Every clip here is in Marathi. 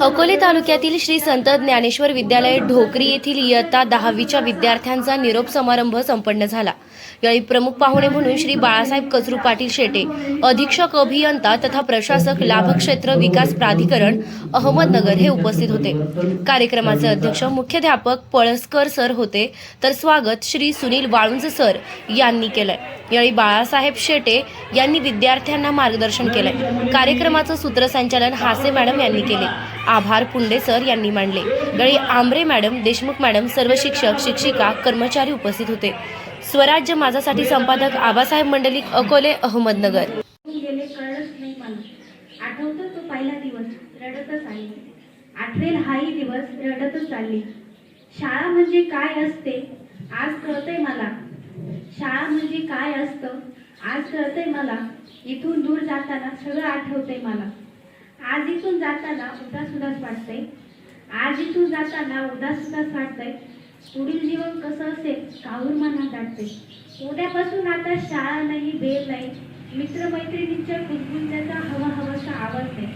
अकोले तालुक्यातील श्री संत ज्ञानेश्वर विद्यालय ढोकरी येथील इयत्ता दहावीच्या विद्यार्थ्यांचा निरोप समारंभ संपन्न झाला. यावेळी प्रमुख पाहुणे म्हणून श्री बाळासाहेब कचरू पाटील शेटे अधीक्षक अभियंता तथा प्रशासक लाभक्षेत्र विकास प्राधिकरण अहमदनगर हे उपस्थित होते. कार्यक्रमाचे अध्यक्ष मुख्याध्यापक पळसकर सर होते. तर स्वागत श्री सुनील वाळुंज सर यांनी केलंय. यावेळी बाळासाहेब शेटे यांनी विद्यार्थ्यांना मार्गदर्शन केलंय. कार्यक्रमाचं सूत्रसंचालन हासे मॅडम यांनी केले. आभार पुंडे सर यांनी मांडले. यावेळी आंब्रे मॅडम देशमुख मॅडम सर्व शिक्षक शिक्षिका कर्मचारी उपस्थित होते. स्वराज्य माझ्यासाठी संपादक आबासाहेब मंडलिक अकोले अहमदनगर. गेले कळलंच नाही मला आठवतो तो पहिला दिवस रडतच आली आठवेल हाही दिवस रडतच चालली. शाळा म्हणजे काय असते आज कळतंय मला. शाळा म्हणजे काय असतं आज कळतंय मला. इथून दूर जाताना सगळं आठवतंय मला. आज इथून जाताना उदास उदास वाटतंय. आज इथून जाताना उदास उदास वाटतंय. पुढील जीवन कसं असेल काहूर मनात दाटते उद्यापासून आता शाळा नाही बेल नाही. मित्रमैत्रिणींच्या कुजबुजण्याचा हवा हवाचा आवाज नाही.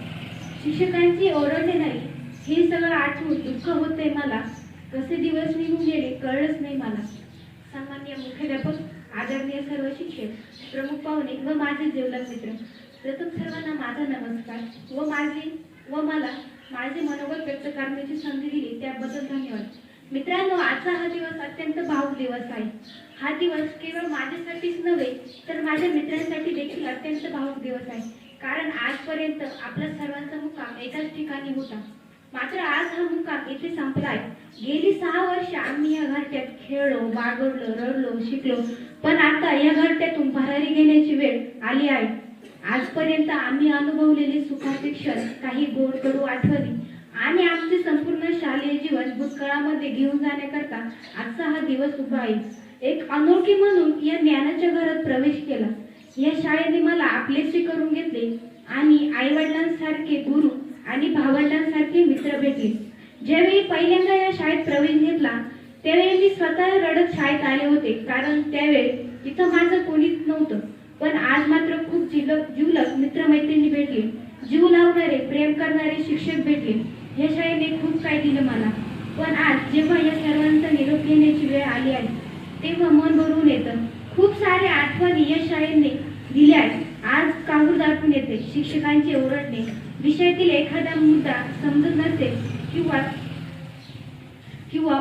शिक्षकांची ओरडणे नाही. हे सगळं आठवून दुःख होते मला. कसे दिवस निघून गेले कळलंच नाही मला. सामान्य मुख्याध्यापक आदरणीय सर्व शिक्षक प्रमुख पाहुणे व माझे जेवलक मित्र प्रथम सर्वांना माझा नमस्कार व माझे व मला माझे मनोगत व्यक्त करण्याची संधी दिली. त्याबद्दल धन्यवाद. मित्रांनो आजचा हा दिवस अत्यंत भावूक दिवस आहे. हा दिवस केवळ माझ्यासाठीच नव्हे तर माझ्या मित्रांसाठी देखील अत्यंत भावूक दिवस आहे. कारण आजपर्यंत आपला सर्वांचा मुक्काम एकाच ठिकाणी होता. मात्र आज हा मुक्काम इथे संपलाय. गेली सहा वर्ष आम्ही या घरट्यात खेळलो बागडलो रडलो शिकलो. पण आता या घरट्यातून भरारी घेण्याची वेळ आली आहे. आजपर्यंत आम्ही अनुभवलेले सुखापेक्षा काही गोड कडू आठवणी आणि आमचे संपूर्ण शालेय जीवन भूतकाळामध्ये घेऊन जाण्याकरता आजचा हा दिवस उभा आहे. एक अनोळखी म्हणून या ज्ञानाच्या घरात प्रवेश केला. या शाळेने मला आपलेसे करून घेतले आणि आई वडिलांसारखे गुरु आणि भावंडांसारखे मित्र भेटले. ज्यावेळी पहिल्यांदा या शाळेत प्रवेश घेतला त्यावेळी मी स्वतः रडत शाळेत आले होते कारण त्यावेळी तिथं माझं कोणीच नव्हतं. पण आज मात्र खूप जिलक जिवलक मित्रमैत्रिणी भेटले. जीव लावणारे प्रेम करणारे शिक्षक भेटले. या शाळेने खूप काही दिलं मला. पण आज जेव्हा या सर्वांचा निरोप घेण्याची वेळ आली आहे तेव्हा मन भरून येतं. खूप साऱ्या आठवणी या शाळेने दिल्या आहेत. आज काहूर दाखवून येते? शिक्षकांचे ओरडणे. विषयातील एखादा मुद्दा समजत नसेल किंवा किंवा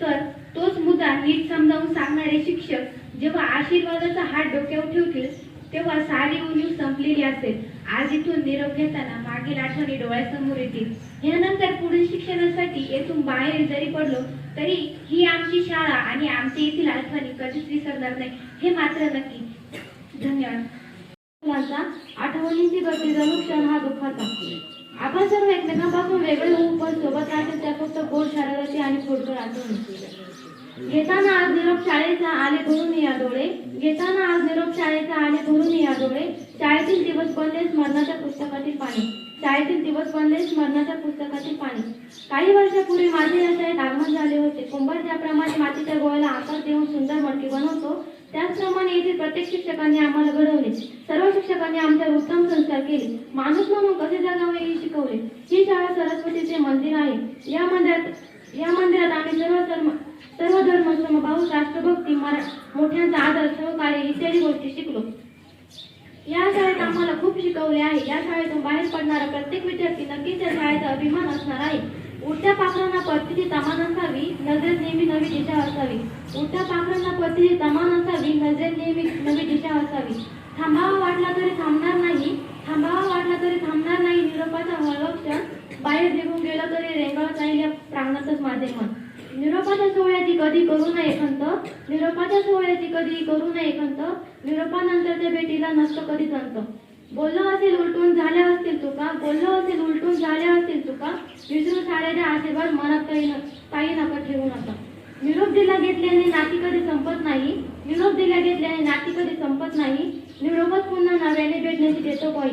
तर तोच मुद्दा नीट समजावून सांगणारे शिक्षक जेव्हा आशीर्वादाचा हात डोक्यावर ठेवतील तेव्हा सारी उणीव संपलेली असेल आज इथून निरोप घेताना मागील आठवणी डोळ्यासमोर येतील. यानंतर पुढील शिक्षणासाठी येथून बाहेर जरी पडलो तरी ही आमची शाळा आणि आमच्या येथील आठवणी कधीच विसरणार नाही. हे मात्र नक्की. धन्यवाद. मुलांचा आठवणींची गती जणू क्षण हा दुःखाचा. आपण सर्व एकमेकांपासून वेगळे होऊन पण सोबत राहतील त्या फक्त गोड शरारती आणि फोडकर आठवणी घेताना आज निरोप शाळेचा आले भरून या डोळे. घेताना आज निरोप शाळेचा आले भरून या डोळे. शाळेतील दिवस बनले स्मरणाच्या पुस्तकातील पाणी. शाळेतील दिवस बनले स्मरणाच्या पुस्तकातील पाणी. काही वर्षापूर्वी माझे या शाळेत आगमन झाले होते. कुंभार ज्याप्रमाणे मातीच्या गोळ्याला आकार देऊन सुंदर मडकी बनवतो त्याचप्रमाणे येथील प्रत्येक शिक्षकांनी आम्हाला घडवले. सर्व शिक्षकांनी आमच्यावर उत्तम संस्कार केले. माणूस म्हणून कसे जगावे हे शिकवले. ही शाळा सरस्वतीचे मंदिर आहे. या मंदिरात या मंदिरात आम्ही सर्व सर्व सर्व धर्म समभाव राष्ट्रभक्ती मरा मोठ्यांचा आदर सहकार्य इत्यादी गोष्टी शिकलो. या शाळेत आम्हाला खूप शिकवले आहे. या शाळेतून बाहेर पडणारा प्रत्येक विद्यार्थी नक्कीच या शाळेचा अभिमान असणार आहे. उडत्या पाखरांना परतीची तमान असावी नजरेत नेहमी नवी दिशा असावी. उडत्या पाखरांना परतीची तमान असावी नजरेत नेहमी नवी दिशा असावी. थांबावा वाटला तरी थांबणार नाही. थांबावा वाटला तरी थांबणार नाही. निरोपाचा हळवा क्षण बाहेर निघून गेला तरी रेंगाळत राहिल्या या प्रांगणातच माझे मन निरोपाच्या सोहळ्याची कधी करू नये खंत? निरोपाच्या सोहळ्याची कधी करू नये खंत? निरोपानंतरच्या भेटीला नसतो कधीच संत बोललो असेल उलटून झाल्या असतील तुका बोललो असेल उलटून झाल्या असतील तुका विसरून साड्याच्या आशीर्वाद मनात काही न काही नका ठेवू नका. निरोप दिला घेतल्याने नाती कधी संपत नाही? निरोप दिला घेतल्याने नाती कधी संपत नाही? निरोपात पुन्हा नव्याने भेटण्याची देतो काही.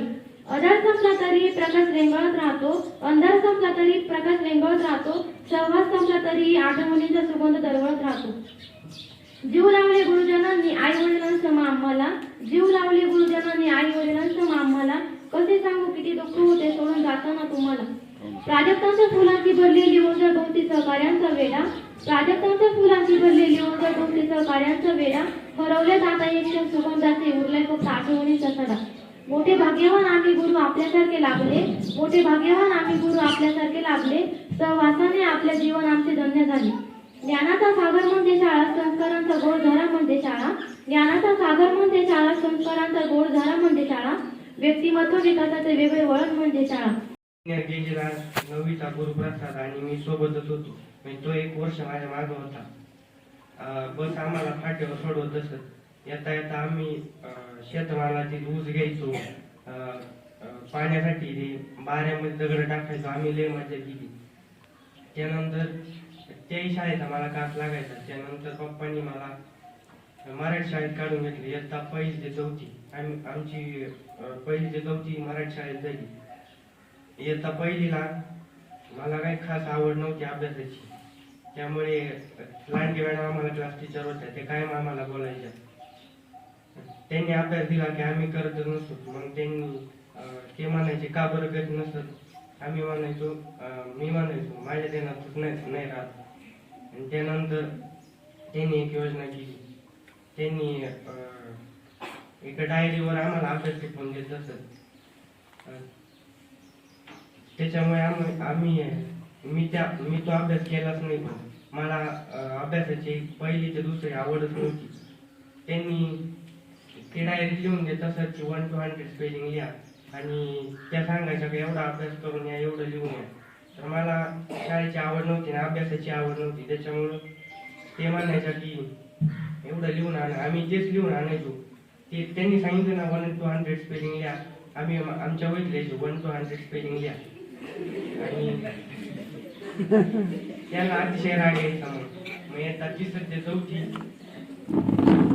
अधार संपला तरी प्रकाश रेंगाळत राहतो अंधार संपला तरी प्रकाश रेंगाळत राहतो सहवास संपला तरी आठवणींचा सुगंध दरवळत राहतो. जीव लावले गुरुजनांनी आई वडिलांसम आम्हाला. जीव लावले गुरुजनांनी आई वडिलांसम आम्हाला. कसे सांगू किती दुःख होते सोडून जाताना तुम्हाला. प्राजक्तांच्या फुलांची भरलेली ओझर भोवती सहकार्यांचा वेडा प्राजक्तांच्या फुलांची भरलेली ओझर भोवती सहकार्यांचा वेळा हरवले जाता एक क्षण सुगंधाचे उरले फक्त आठवणीचा सडा. मोठे भाग्यवान आम्ही गुरु आपल्यासारखे लाभले मोठे भाग्यवान आम्ही गुरु आपल्यासारखे लाभले सहवासाने आपले जीवन आमचे धन्य झाले. ज्ञानाचा सागर म्हणजे शाळा संस्कारांचा गोड धरा म्हणजे शाळा. ज्ञानाचा सागर म्हणजे शाळा संस्कारांचा गोड धरा म्हणजे शाळा. व्यक्तिमत्व विकासाचे वेगळे वळण म्हणजे शाळा. गेलेला नववीचा गुरुप्रसाद आणि मी सोबतच होतो. तो एक वर्ष माझ्या मागे होता. बस आम्हाला फाट्यावर सोडवत असत. येता येता आम्ही शेतमालाची ऊस घ्यायचो. पाण्यासाठी ते बाऱ्यामध्ये दगड टाकायचो. आम्ही लय मजा केली. त्यानंतर त्याही शाळेचा मला कास लागायचा. त्यानंतर पप्पांनी मला मराठी शाळेत काढून घेतली. इयत्ता पहिली ते चौथी. आम्ही आमची पहिली ते चौथी मराठी शाळेत झाली. इयत्ता पहिलीला मला काही खास आवड नव्हती अभ्यासाची. त्यामुळे लांडगे मॅडम आम्हाला क्लास टीचर होत्या. ते कायम आम्हाला बोलायच्या. त्यांनी अभ्यास दिला की आम्ही करतच नसतो. मग त्यांनी ते म्हणायचे का बरं करत नसत? आम्ही म्हणायचो मी म्हणायचो माझ्या देण्यात नाही नाही राहत. आणि त्यानंतर त्यांनी एक योजना केली. त्यांनी एका डायरीवर आम्हाला अभ्यास शिकवून देत असत त्याच्यामुळे आम्ही आम्ही मी त्या मी तो अभ्यास केलाच नाही पण मला अभ्यासाची पहिली ते दुसरी आवडच नव्हती. त्यांनी ते डायरेक्ट लिहून देत असत की वन टू हंड्रेड स्पेलिंग लिहा. आणि त्या सांगायच्या की एवढा अभ्यास करून या एवढं लिहून या. तर मला शाळेची आवड नव्हती ना अभ्यासाची आवड नव्हती. त्याच्यामुळं ते म्हणायच्या की एवढं लिहून आणा आम्ही तेच लिहून आणायचो. ते त्यांनी सांगितलं ना वन टू हंड्रेड स्पेलिंग लिहा. आम्ही आमच्या वहीत लिहायचो वन टू हंड्रेड स्पेलिंग लिहा. आणि त्याला अतिशय राग यायचा मग. मग येतात तिसरी ते चौथी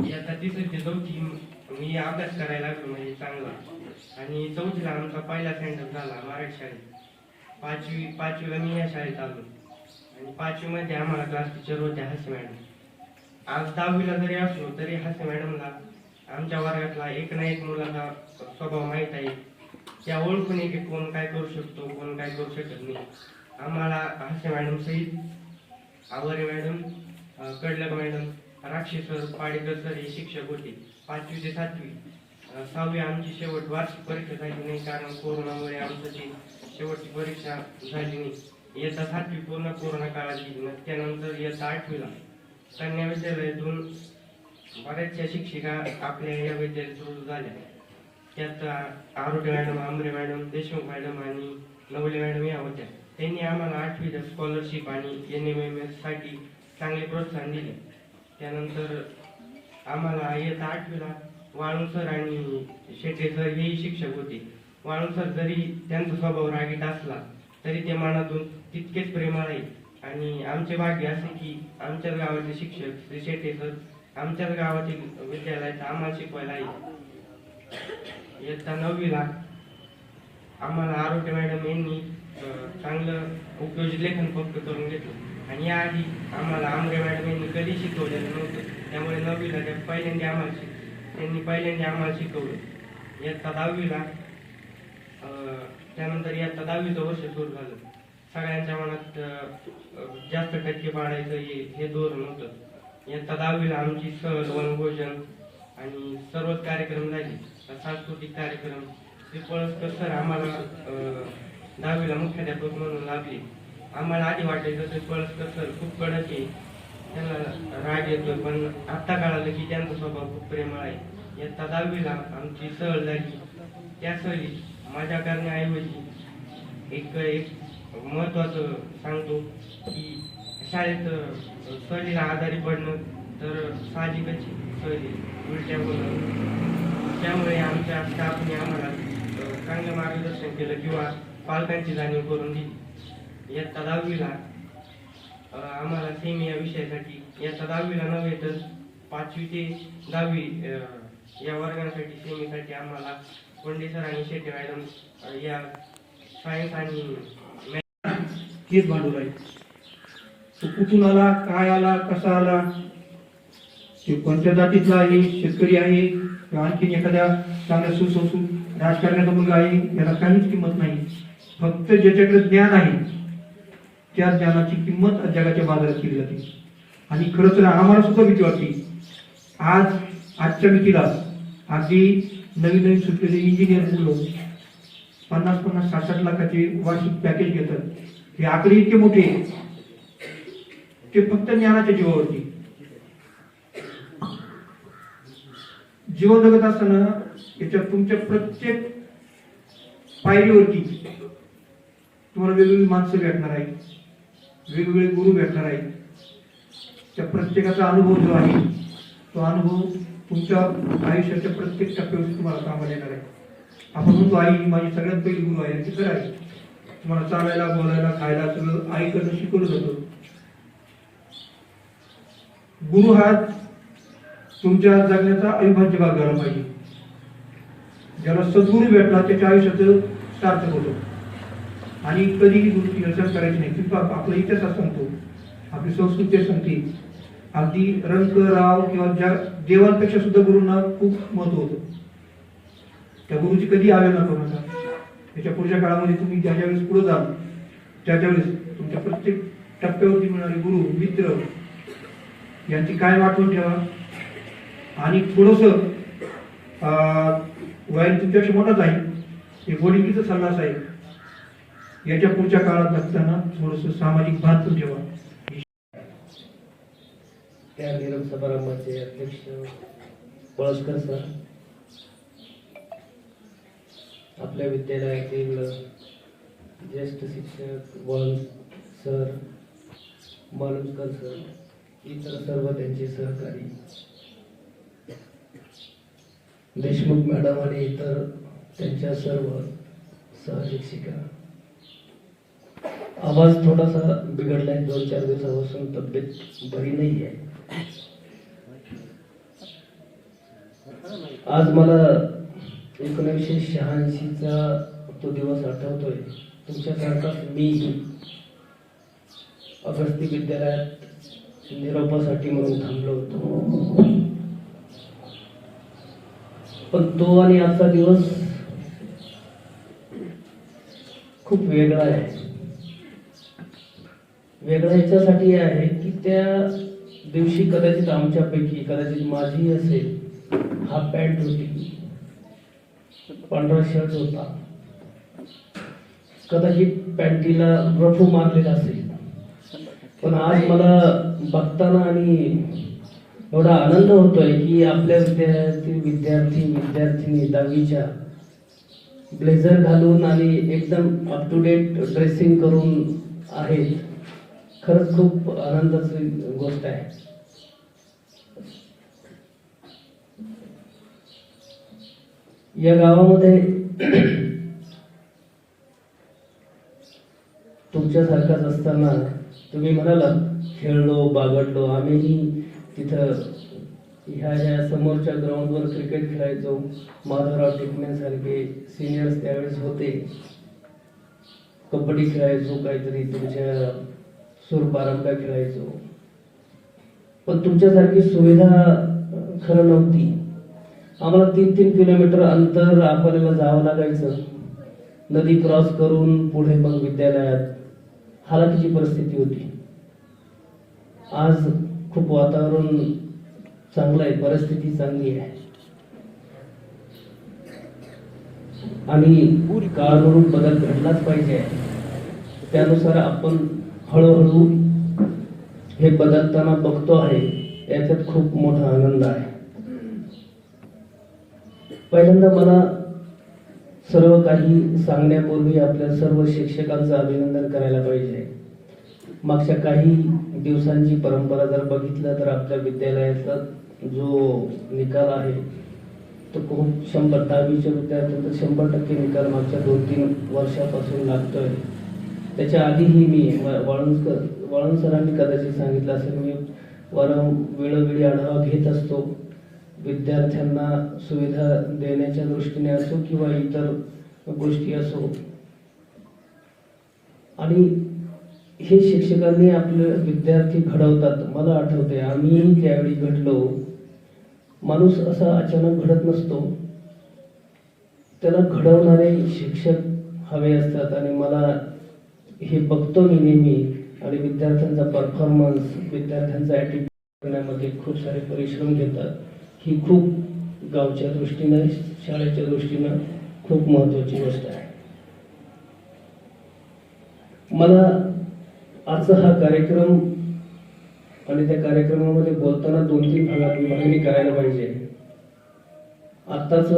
येतात ती ते चौथी मी अभ्यास करायला लागलो म्हणजे चांगला. आणि चौथीला आमचा पहिला सेंटर झाला मराठी शाळेत. पाचवी पाचवीला मी या शाळेत आलो. आणि पाचवीमध्ये आम्हाला क्लास टीचर होते हास्य मॅडम आज दहावीला जरी असलो तरी हास्य मॅडमला आमच्या वर्गातला एक ना एक मुलाचा स्वभाव माहीत आहे. त्या ओळखून की कोण काय करू शकतो कोण काय करू शकत नाही. आम्हाला हास्य मॅडम सहित Aware madam Kadlak madam Rakshi Padekar sir हे शिक्षक होते. पाचवी ते सातवी. सहावी आमची शेवट वार्षिक परीक्षा झाली नाही कारण कोरोनामुळे आमचं ती शेवटची परीक्षा झाली नाही. इयत्ता सातवी पूर्ण कोरोना काळात गेली त्यानंतर इयत्ता आठवीला कन्या विद्यालयातून बऱ्याचशा शिक्षिका आपल्या या विद्यालयात सुरू झाल्या. त्यात Arogya madam Ambre madam Deshmukh madam आणि नवले मॅडम या होत्या. त्यांनी आम्हाला आठवीला स्कॉलरशिप आणि एन एम एम एससाठी चांगले प्रोत्साहन दिले. त्यानंतर आम्हाला इयत्ता आठवीला वाळू सर आणि शेटे सर हेही शिक्षक होते. वाळू सर जरी त्यांचा स्वभाव रागीट असला तरी ते मनातून तितकेच प्रेमळ आहे. आणि आमचे भाग्य असे की आमच्याच गावाचे शिक्षक श्री शेटे सर आमच्याच गावातील विद्यालयात आम्हाला शिकवायला आहे इयत्ता नववीला आम्हाला आरोग्य मॅडम यांनी चांगलं उपयोजित लेखन पक्क करून घेतलं. आणि याआधी आम्हाला आमरे मॅडम यांनी कधी शिकवलेलं नव्हतं. त्यामुळे नववीला त्या पहिल्यांदा आम्हाला शिक त्यांनी पहिल्यांदा आम्हाला शिकवलं. इयत्ता दहावीला त्यानंतर इयत्ता दहावीचं वर्ष सुरू झालं. सगळ्यांच्या मनात जास्त टक्के पाडायचं हे हे धोरण होतं. इयत्ता दहावीला आमची सहल वनभोजन आणि सर्वच कार्यक्रम झाले. सांस्कृतिक कार्यक्रम ते पळसकर सर आम्हाला दहावीला मुख्याध्यापक म्हणून लाभले आम्हाला आधी वाटायचं ते पळस सर खूप कडक आहे. त्यांना राग येतो पण आत्ता कळालं की त्यांचा स्वभाव खूप प्रेमळ आहे. इयत्ता दहावीला आमची सहल झाली. त्या सहली माझ्या करण्याऐवजी एक एक महत्वाचं सांगतो की शाळेत सहलीला आजारी पडणं तर साहजिकच सहली उलट्या बोलणं. त्यामुळे आमच्या स्टाफने आम्हाला चांगलं मार्गदर्शन केलं किंवा पालकांची जाणीव करून दिली. इयत्ता दहावीला आम्हाला सेमी या विषयासाठी इयत्ता दहावीला नव्हे तर पाचवी ते दहावी या वर्गासाठी सेमीसाठी आम्हाला कोंडे सर आणि शेट्टी मॅडम या सायन्स आणि केस भांडवल आहे. तो कुठून आला काय आला कसा आला? ते कोणत्या जातीतला आहे शेतकरी आहे किंवा आणखीन एखाद्या चांगल्या सुसंस्कृत राजकारणाचा मुलगा आहे याला काहीच किंमत नाही. फक्त ज्याच्याकडे ज्ञान आहे त्या ज्ञानाची किंमत जगाच्या बाजारात केली जाते. आणि खरं तर आम्हाला सुद्धा भीती वाटते. आज आजच्या भीतीला अगदी नवीन नवीन सुटलेले इंजिनियर मुलं पन्नास पन्नास साठ साठ लाखाचे वार्षिक पॅकेज घेतात. हे आकडे इतके मोठे ते फक्त ज्ञानाच्या जीवावरती. जीवन जगत असताना याच्यात तुमच्या प्रत्येक पायरीवरती तुम्हाला वेगवेगळी माणसं भेटणार आहेत. वेगवेगळे गुरु भेटणार आहेत. त्या प्रत्येकाचा अनुभव जो आहे तो अनुभव तुमच्या आयुष्याच्या प्रत्येक टप्प्यावर तुम्हाला कामाला येणार आहे. आपण म्हणतो आई ही माझी सगळ्यात पहिली गुरु आहे. ती खरं आहे. तुम्हाला चालायला बोलायला खायला सगळं आईकडनं शिकवलं जातं. गुरु हा तुमच्या जगण्याचा अविभाज्य भाग झाला पाहिजे. ज्याला सद्गुरू भेटला त्याच्या आयुष्याचं सार्थक होतं. आणि कधीही गोष्टी रचना करायची नाही. किंवा आपला इतिहास सांगतो आपली संस्कृती सांगते अगदी रंग राव किंवा ज्या देवांपेक्षा सुद्धा गुरुंना खूप महत्त्व होतं. त्या गुरुची कधी आवेदना करू नका त्याच्या पुढच्या काळामध्ये तुम्ही ज्या ज्या वेळेस पुढे जाल त्या त्यावेळेस तुमच्या प्रत्येक टप्प्यावरती मिळणारे गुरु मित्र यांची काय वाटवून ठेवा. आणि थोडस वयाने तुमच्यापेक्षा मोठाच आहे हे वडिलीचा सल्लाच आहे. याच्या पुढच्या काळात जगताना थोडस सामाजिक भान जेव्हा त्या निरम समारंभाचे अध्यक्ष पळसकर सर आपल्या विद्यालयातील ज्येष्ठ शिक्षक वळ सर मालुसकर सर इतर सर्व त्यांचे सहकारी देशमुख मॅडम आणि इतर त्यांच्या सर्व सहशिक्षिका. आवाज थोडासा बिघडलाय दोन चार दिवसापासून तब्येत बरी नाही आहे आज मला एकोणीसशे शहाऐंशीचा तो दिवस आठवतोय. तुमच्यासारखाच मीही अगस्ती विद्यालयात निरोपासाठी म्हणून थांबलो होतो. पण तो आणि आजचा दिवस खूप वेगळा आहे. वेगळं याच्यासाठी आहे की त्या दिवशी कदाचित आमच्यापैकी कदाचित माझी असेल हा पॅन्ट होती. पांढरा शर्ट होता. कदाचित पॅन्टीला रफू मारलेला असेल. पण आज मला बघताना आणि एवढा आनंद होतोय की आपल्या विद्यार्थी विद्यार्थी विद्यार्थिनी दहावीच्या ब्लेझर घालून आणि एकदम अप टू डेट ड्रेसिंग करून आहेत. खरंच खूप आनंदाची गोष्ट आहे. या गावामध्ये तुमच्यासारखाच असताना तुम्ही म्हणाला खेळलो बागडलो आम्हीही तिथं ह्या ह्या समोरच्या ग्राउंडवर क्रिकेट खेळायचो माधवराव टिकण्यासारखे सिनियर्स त्यावेळेस होते. कबड्डी खेळायचो काहीतरी तुमच्या सूरपारंब्या खेळायचो पण तुमच्यासारखी सुविधा खरं नव्हती. आम्हाला तीन तीन किलोमीटर अंतर आपल्याला जावं लागायचं. नदी क्रॉस करून पुढे मग विद्यालयात. हालाकीची परिस्थिती होती. आज खूप वातावरण चांगलं आहे परिस्थिती चांगली आहे. आणि काळानुरूप बदल घडलाच पाहिजे. त्यानुसार आपण हळूहळू हे बदलताना बघतो आहे याच्यात खूप मोठा आनंद आहे. पहिल्यांदा मला सर्व काही सांगण्यापूर्वी आपल्या सर्व शिक्षकांचं अभिनंदन करायला पाहिजे. मागच्या काही दिवसांची परंपरा जर बघितलं तर आपल्या विद्यालयाचा जो निकाल आहे तो खूप शंभर दहावीच्या विद्यार्थ्यांचा शंभर टक्के निकाल मागच्या दोन तीन वर्षापासून लागतोय. त्याच्या आधीही मी व- वाळुंजकर सरांनी कदाचित सांगितलं असेल मी वारं वेळोवेळी आढावा घेत असतो. विद्यार्थ्यांना सुविधा देण्याच्या दृष्टीने असो किंवा इतर गोष्टी असो. आणि हे शिक्षकांनी आपले विद्यार्थी घडवतात. मला आठवते आम्हीही त्यावेळी घडलो. माणूस असा अचानक घडत नसतो. त्याला घडवणारे शिक्षक हवे असतात आणि मला हे बघतो मी नेहमी. आणि विद्यार्थ्यांचा परफॉर्मन्स विद्यार्थ्यांचा ॲटिट्यूड करण्यामध्ये खूप सारे परिश्रम घेतात. ही खूप गावच्या दृष्टीनं शाळेच्या दृष्टीनं खूप महत्त्वाची गोष्ट आहे. मला आजचा हा कार्यक्रम आणि त्या कार्यक्रमामध्ये बोलताना दोन तीन भागात विभागणी करायला पाहिजे. आत्ताच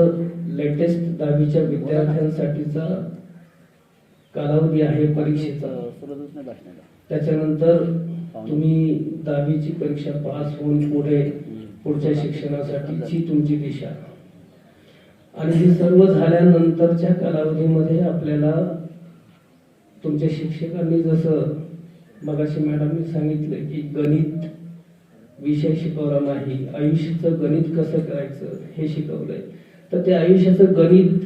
लेटेस्ट दहावीच्या विद्यार्थ्यांसाठीचा कालावधी आहे परीक्षेचा. त्याच्यानंतर तुम्ही दहावीची परीक्षा पास होऊन पुढे पुढच्या शिक्षणासाठीची तुमची दिशा. आणि हे सर्व झाल्यानंतरच्या कालावधीमध्ये आपल्याला तुमच्या शिक्षकांनी जसं मगाशी मॅडमनी सांगितलं की गणित विषय शिकवला नाही आयुष्याचं गणित कसं करायचं हे शिकवलंय. तर ते आयुष्याचं गणित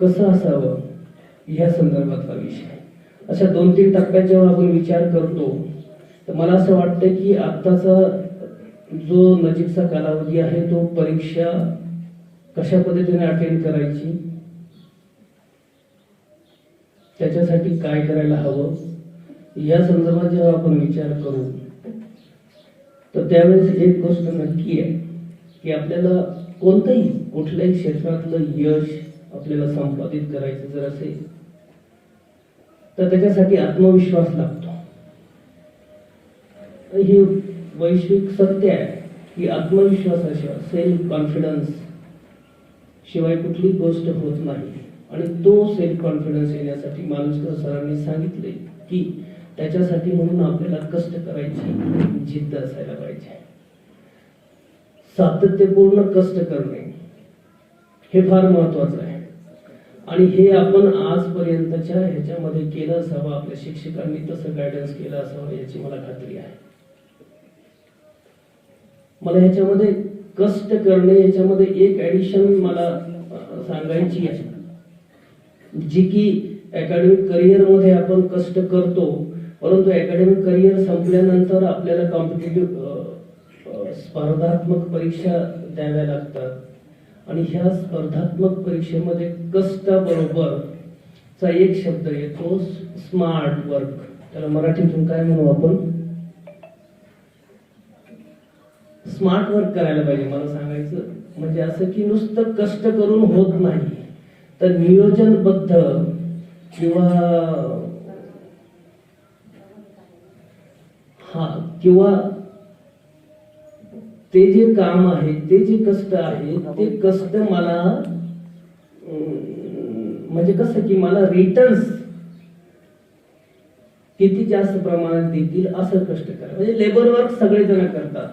कसं असावं? या संदर्भातला विषय. अशा दोन तीन टप्प्यात जेव्हा आपण विचार करतो. तर मला असं वाटतं की आत्ताचा जो नजीकचा कालावधी आहे तो परीक्षा कशा पद्धतीने अटेंड करायची? त्याच्यासाठी काय करायला हवं? या संदर्भात जेव्हा आपण विचार करू तर त्यावेळेस एक गोष्ट नक्की आहे की आपल्याला कोणतंही कुठल्याही क्षेत्रातलं यश आपल्याला संपादित करायचं जर असेल तर त्याच्यासाठी आत्मविश्वास लागतो. हे वैश्विक सत्य आहे की आत्मविश्वासाशिवाय सेल्फ कॉन्फिडन्स शिवाय कुठली गोष्ट होत नाही. आणि तो सेल्फ कॉन्फिडन्स येण्यासाठी माणूसकर सरांनी सांगितले की त्याच्यासाठी म्हणून आपल्याला कष्ट करायचे जिद्द असायला पाहिजे. सातत्यपूर्ण कष्ट करणे हे फार महत्वाचं आहे. आणि हे आपण आजपर्यंतच्या ह्याच्यामध्ये केलं असावं आपल्या शिक्षकांनी तसं गायडन्स केलं असावं याची मला खात्री आहे. मला ह्याच्यामध्ये कष्ट करणे याच्यामध्ये एक ऍडिशन मला सांगायची आहे. जी की अकॅडमिक करिअरमध्ये आपण कष्ट करतो परंतु अकॅडमिक करिअर संपल्यानंतर आपल्याला कॉम्पिटेटिव्ह स्पर्धात्मक परीक्षा द्याव्या लागतात. आणि ह्या स्पर्धात्मक परीक्षेमध्ये कष्टाबरोबर चा एक शब्द येतो स्मार्ट वर्क त्याला मराठीतून काय म्हणू आपण? स्मार्ट वर्क करायला पाहिजे मला सांगायचं. म्हणजे असं की नुसतं कष्ट करून होत नाही तर नियोजनबद्ध किंवा हा किंवा ते जे काम आहे ते जे कष्ट आहे ते कष्ट मला म्हणजे कसं की मला रिटर्न्स किती जास्त प्रमाणात देतील असं कष्ट करा. म्हणजे लेबर वर्क सगळेजण करतात.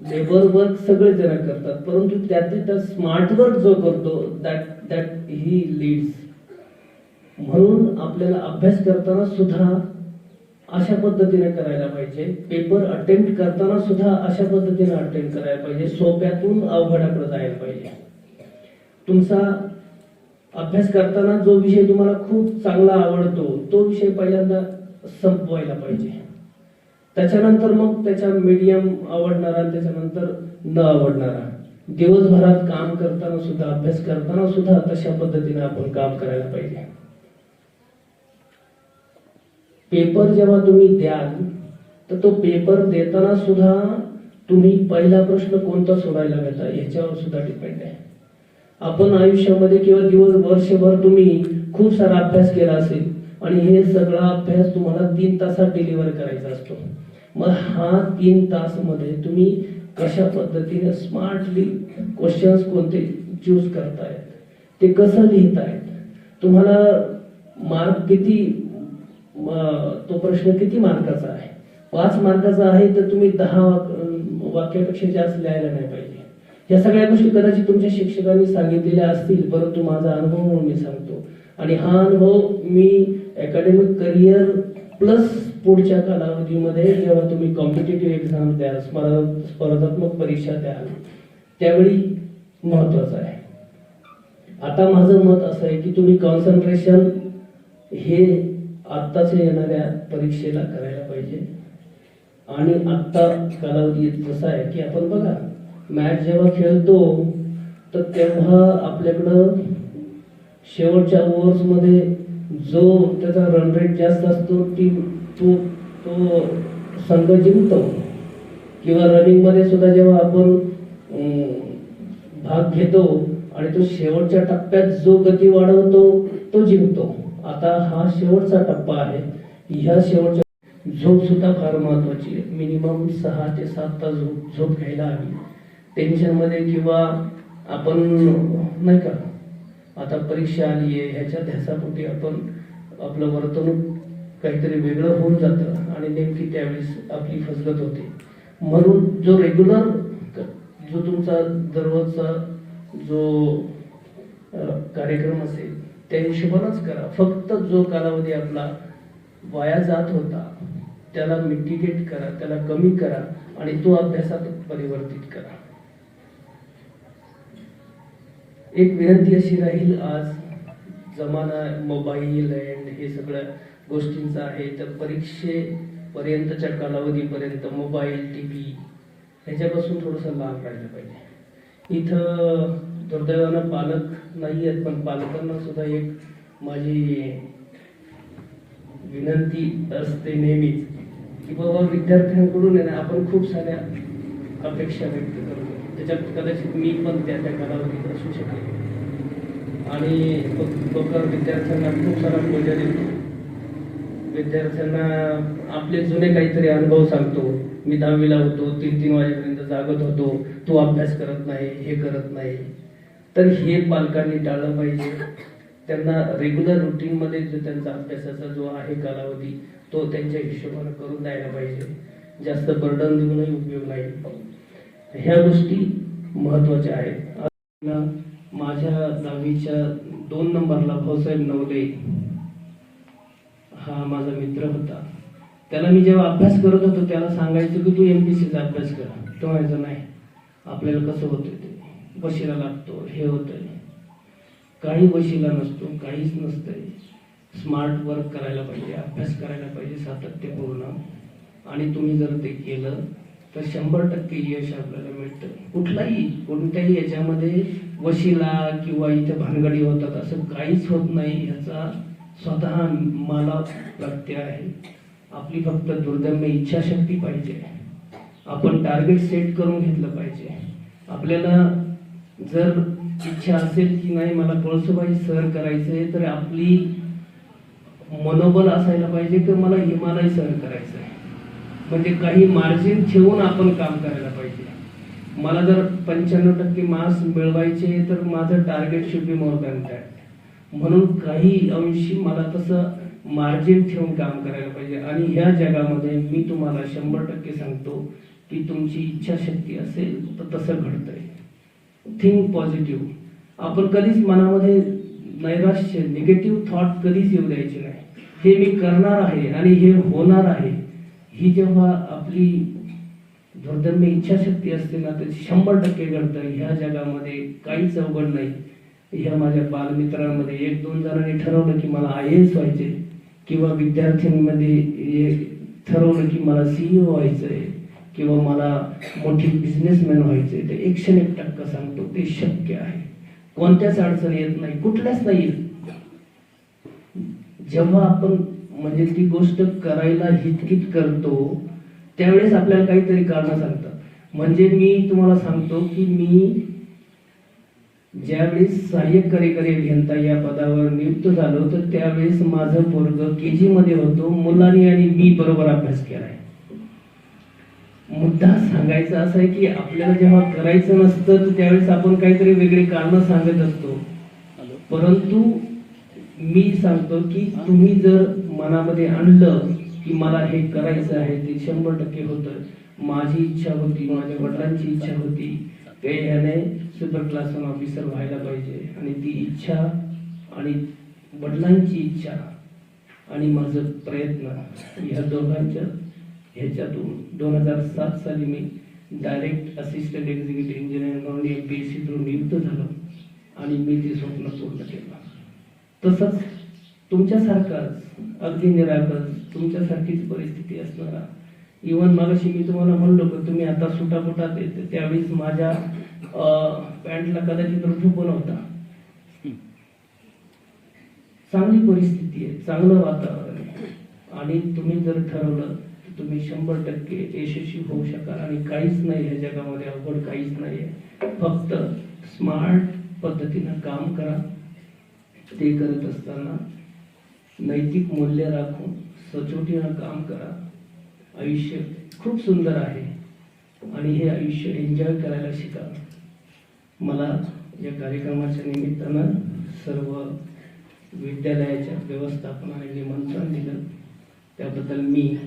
लेबर वर्क सगळेजण करतात. परंतु त्यात त्या स्मार्ट वर्क जो करतो दॅट दॅट ही लीड्स म्हणून आपल्याला अभ्यास करताना सुद्धा अशा पद्धतीने करायला पाहिजे. पेपर अटेम्प्ट करताना सुद्धा अशा पद्धतीने अटेम्प्ट करायला पाहिजे. सोप्यातून अवघडाकडे जायला पाहिजे. तुमचा अभ्यास करताना जो विषय तुम्हाला खूप चांगला आवडतो तो विषय पहिल्यांदा संपवायला पाहिजे. त्याच्यानंतर मग त्याच्या मीडियम आवडणारा त्याच्यानंतर न आवडणारा. दिवसभरात काम करताना सुद्धा अभ्यास करताना सुद्धा तशा पद्धतीने आपण काम करायला पाहिजे. पेपर जेव्हा तुम्ही द्याल तर तो पेपर देताना सुद्धा तुम्ही पहिला प्रश्न कोणता सोडायला घेता याच्यावर सुद्धा डिपेंड आहे. आपण आयुष्यामध्ये किंवा दिवस वर्षभर तुम्ही खूप सारा अभ्यास केला असेल आणि हे सगळा अभ्यास तुम्हाला तीन तासात डिलिव्हर करायचा असतो. मग हा तीन तासमध्ये तुम्ही कशा पद्धतीने स्मार्टली क्वेश्चन्स कोणते चूज करतायत ते कसं लिहितायत तुम्हाला मार्क किती तो प्रश्न किती मार्काचा आहे? पाच मार्काचा आहे तर तुम्ही दहा वाक्यापेक्षा जास्त लिहायला नाही पाहिजे. या सगळ्या गोष्टी कदाचित तुमच्या शिक्षकांनी सांगितलेल्या असतील परंतु माझा अनुभव म्हणून मी सांगतो. आणि हा अनुभव मी अकॅडमिक करिअर प्लस पुढच्या कालावधीमध्ये जेव्हा तुम्ही कॉम्पिटेटिव्ह एक्झाम द्याल स्पर्धा स्पर्धात्मक परीक्षा द्याल त्यावेळी महत्वाचं आहे. आता माझं मत असं आहे की तुम्ही कॉन्सन्ट्रेशन हे आत्ताच येणाऱ्या परीक्षेला करायला पाहिजे. आणि आत्ता कालावधी जसा आहे की आपण बघा मॅच जेव्हा खेळतो तर तेव्हा आपल्याकडं शेवटच्या ओव्हर्समध्ये जो त्याचा रन रेट जास्त असतो ती तो तो संघ जिंकतो. किंवा रनिंगमध्ये सुद्धा जेव्हा आपण भाग घेतो आणि तो शेवटच्या टप्प्यात जो गती वाढवतो तो जिंकतो. आता हा शेवटचा टप्पा आहे. ह्या शेवटच्या झोप सुद्धा फार महत्वाची आहे. मिनिमम सहा ते सात तास झोप झोप घ्यायला हवी. टेन्शनमध्ये किंवा आपण नाही का आता परीक्षा आली आहे ह्याच्या ध्यासापोटी आपण आपलं वर्तणूक काहीतरी वेगळं होऊन जातं आणि नेमकी त्यावेळेस आपली फसगत होते. म्हणून जो रेग्युलर जो तुमचा दररोजचा जो कार्यक्रम असेल त्या हिशोबानंच करा. फक्त जो कालावधी आपला वाया जात होता त्याला मिटिगेट करा त्याला कमी करा आणि तो अभ्यासात परिवर्तित करा. एक विनंती अशी राहील आज जमाना मोबाईल अँड हे सगळ्या गोष्टींचा आहे तर परीक्षेपर्यंतच्या कालावधीपर्यंत मोबाईल टी व्ही ह्याच्यापासून थोडंसं लांब राहिलं पाहिजे. इथं दुर्दैवानं पालक नाही आहेत पण पालकांना सुद्धा एक माझी विनंती असते नेहमीच की बाबा विद्यार्थ्यांकडून आहे ना आपण खूप साऱ्या अपेक्षा व्यक्त करतो. त्याच्यात कदाचित मी पण त्या त्या कालावधीत असू शकेल आणि लोक विद्यार्थ्यांना खूप सारा मजा देतो. विद्यार्थ्यांना आपले जुने काहीतरी अनुभव सांगतो. मी दहावीला होतो तीन तीन वाजेपर्यंत जागत होतो. तू अभ्यास करत नाही हे करत नाही. तर हे पालकांनी टाळलं पाहिजे. त्यांना रेग्युलर रुटीनमध्ये जो त्यांचा अभ्यासाचा जो आहे कालावधी तो त्यांच्या हिशोबाने करून द्यायला पाहिजे. जास्त बर्डन देऊनही उपयोग नाही. ह्या गोष्टी महत्त्वाच्या आहेत. माझ्या दहावीच्या दोन नंबरला भाऊसाहेब नवले हा माझा मित्र होता. त्याला मी जेव्हा अभ्यास करत होतो त्याला सांगायचं की तू एम पी सीचा अभ्यास कर. तो म्हणायचं नाही आपल्याला कसं होतं ते? बशीला लागतो हे होतंय. काही बशीला नसतो काहीच नसतंय. स्मार्ट वर्क करायला पाहिजे अभ्यास करायला पाहिजे सातत्यपूर्ण. आणि तुम्ही जर ते केलं तर शंभर टक्के यश आपल्याला मिळतं. कुठलाही कोणत्याही याच्यामध्ये वशिला किंवा इथे भानगडी होतात असं काहीच होत नाही ह्याचा स्वतः मला प्रत्यय आहे. आपली फक्त दुर्दम्य इच्छाशक्ती पाहिजे. आपण टार्गेट सेट करून घेतलं पाहिजे. आपल्याला जर इच्छा असेल की नाही मला कळसुबाई करायचं आहे तर आपली मनोबल असायला पाहिजे की मला हिमालय सहन करायचं आहे. म्हणजे काही मार्जिन ठेवून आपण काम करायला पाहिजे. मला जर पंच्याण्णव टक्के मार्क्स मिळवायचे तर माझं target should be more than that म्हणून काही अंशी मला तसं मार्जिन ठेवून काम करायला पाहिजे. आणि ह्या जगामध्ये मी तुम्हाला शंभर टक्के सांगतो की तुमची इच्छाशक्ती असेल तर तसं घडतंय. थिंक पॉझिटिव्ह आपण कधीच मनामध्ये नैराश्य निगेटिव्ह थॉट कधीच येऊ द्यायचे नाही. हे मी करणार आहे आणि हे होणार आहे. ही जेव्हा आपली दुर्दम्य इच्छाशक्ती असते ना तर शंभर टक्के घडतं. ह्या जगामध्ये काहीच अवघड नाही. ह्या माझ्या बालमित्रांमध्ये एक दोन जणांनी ठरवलं की मला आय एस व्हायचे किंवा विद्यार्थ्यांमध्ये ठरवलं की मला सीईओ व्हायचं आहे किंवा मला मोठी बिझनेसमॅन व्हायचे ते एकशे एक टक्का सांगतो ते शक्य आहे. कोणत्याच अडचण येत नाही कुठल्याच नाही येत. जेव्हा आपण म्हणजे ती गोष्ट करायला हितकित करतो त्यावेळेस आपल्याला काहीतरी कारण सांगतात. म्हणजे मी तुम्हाला सांगतो की मी ज्यावेळेस सहाय्यक कार्यकारी अभियंता या पदावर नियुक्त झालो तर त्यावेळेस माझं पोरग के जी मध्ये होतो मुलांनी आणि मी बरोबर अभ्यास केलाय. मुद्दा सांगायचा असा आहे की आपल्याला जेव्हा करायचं नसतं तर त्यावेळेस आपण काहीतरी वेगळी कारणं सांगत असतो. परंतु मी सांगतो की तुम्ही जर मनामध्ये आणलं की मला हे करायचं आहे ते शंभर टक्के होतं. माझी इच्छा होती माझ्या वडिलांची इच्छा होती ते ह्याने सुपर क्लास वन ऑफिसर व्हायला पाहिजे. आणि ती इच्छा आणि वडिलांची इच्छा आणि माझं प्रयत्न या दोघांच्या ह्याच्यातून दोन हजार सात साली मी डायरेक्ट असिस्टंट एक्झिक्युटिव्ह इंजिनियर म्हणून M P S C through नियुक्त झालो आणि मी ते स्वप्न पूर्ण केलं. तसंच तुमच्यासारखाच अगदी निरागस तुमच्यासारखीच परिस्थिती असणारा इवन मागाशी मी तुम्हाला म्हणलो की तुम्ही आता सुटापुटात येते त्यावेळेस माझ्या पॅन्टला कदाचित रुजू पण होता चांगली परिस्थिती आहे चांगलं वातावरण आहे. आणि तुम्ही जर ठरवलं तुम्ही शंभर टक्के यशस्वी होऊ शकाल आणि काहीच नाही ह्या जगामध्ये अवघड काहीच नाही आहे. फक्त स्मार्ट पद्धतीनं काम करा. ते करत असताना नैतिक मूल्य राखून सचोटीनं काम करा. आयुष्य खूप सुंदर आहे आणि हे आयुष्य एन्जॉय करायला शिका. मला या कार्यक्रमाच्या निमित्तानं सर्व विद्यालयाच्या व्यवस्थापनाने निमंत्रण दिलं. त्याबद्दल मी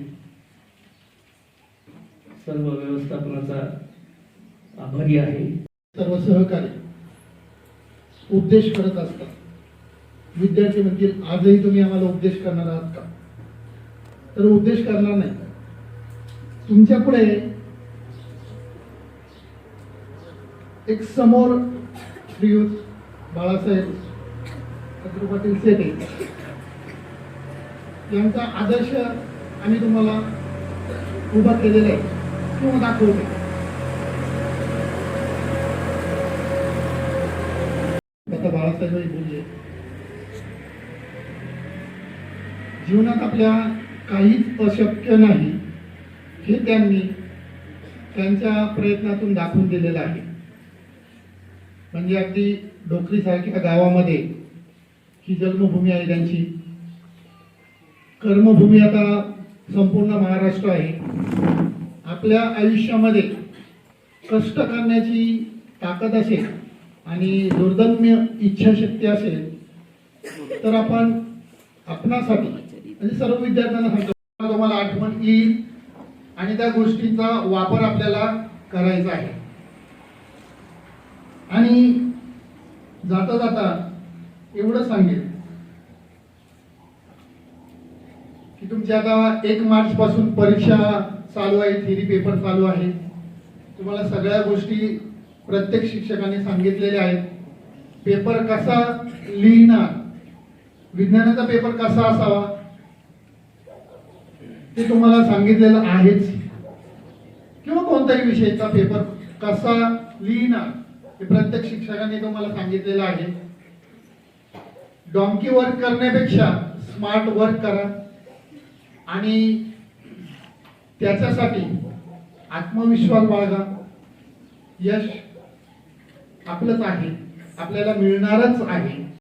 सर्व व्यवस्थापनाचा आभारी आहे. सर्व सहकारी उपदेश करत असतात. विद्यार्थी म्हणतील आजही तुम्ही आम्हाला उपदेश करणार आहात का? तर उपदेश करणार नाही. तुमच्यापुढे एक समोर श्रीयुत बाळासाहेब छत्रपती सेटे यांचा आदर्श आम्ही तुम्हाला उभा केलेला आहे. तो दाखवतो आता बाळासाहेब बोलले जीवनात आपल्या काहीच अशक्य नाही हे त्यांनी त्यांच्या प्रयत्नातून दाखवून दिलेलं आहे. म्हणजे अगदी डोकरीसारख्या गावामध्ये ही जन्मभूमी आहे त्यांची. कर्मभूमी आता संपूर्ण महाराष्ट्र आहे. आपल्या आयुष्यामध्ये कष्ट करण्याची ताकद असेल आणि दुर्दम्य इच्छाशक्ती असेल तर आपण आपणासाठी म्हणजे सर्व विद्यार्थ्यांना सांगतो तुम्हाला आठवण येईल आणि त्या गोष्टींचा वापर आपल्याला करायचा आहे. आणि जाता जाता एवढं सांगेल की तुमची आता एक मार्च पासून परीक्षा चालू आहे थिअरी पेपर चालू आहे. तुम्हाला सगळ्या गोष्टी प्रत्येक शिक्षकाने सांगितलेल्या आहेत. पेपर कसा लिहिणार? विज्ञानाचा पेपर कसा असावा? ते तुम्हाला सांगितलेलं आहेच. किंवा कोणत्याही विषयाचा पेपर कसा लिहिणार हे प्रत्येक शिक्षकाने तुम्हाला सांगितलेलं आहे. डॉंकी वर्क करण्यापेक्षा स्मार्ट वर्क करा. आणि त्याच्यासाठी आत्मविश्वास बाळगा. यश आपलंच आहे. आपल्याला मिळणारच आहे.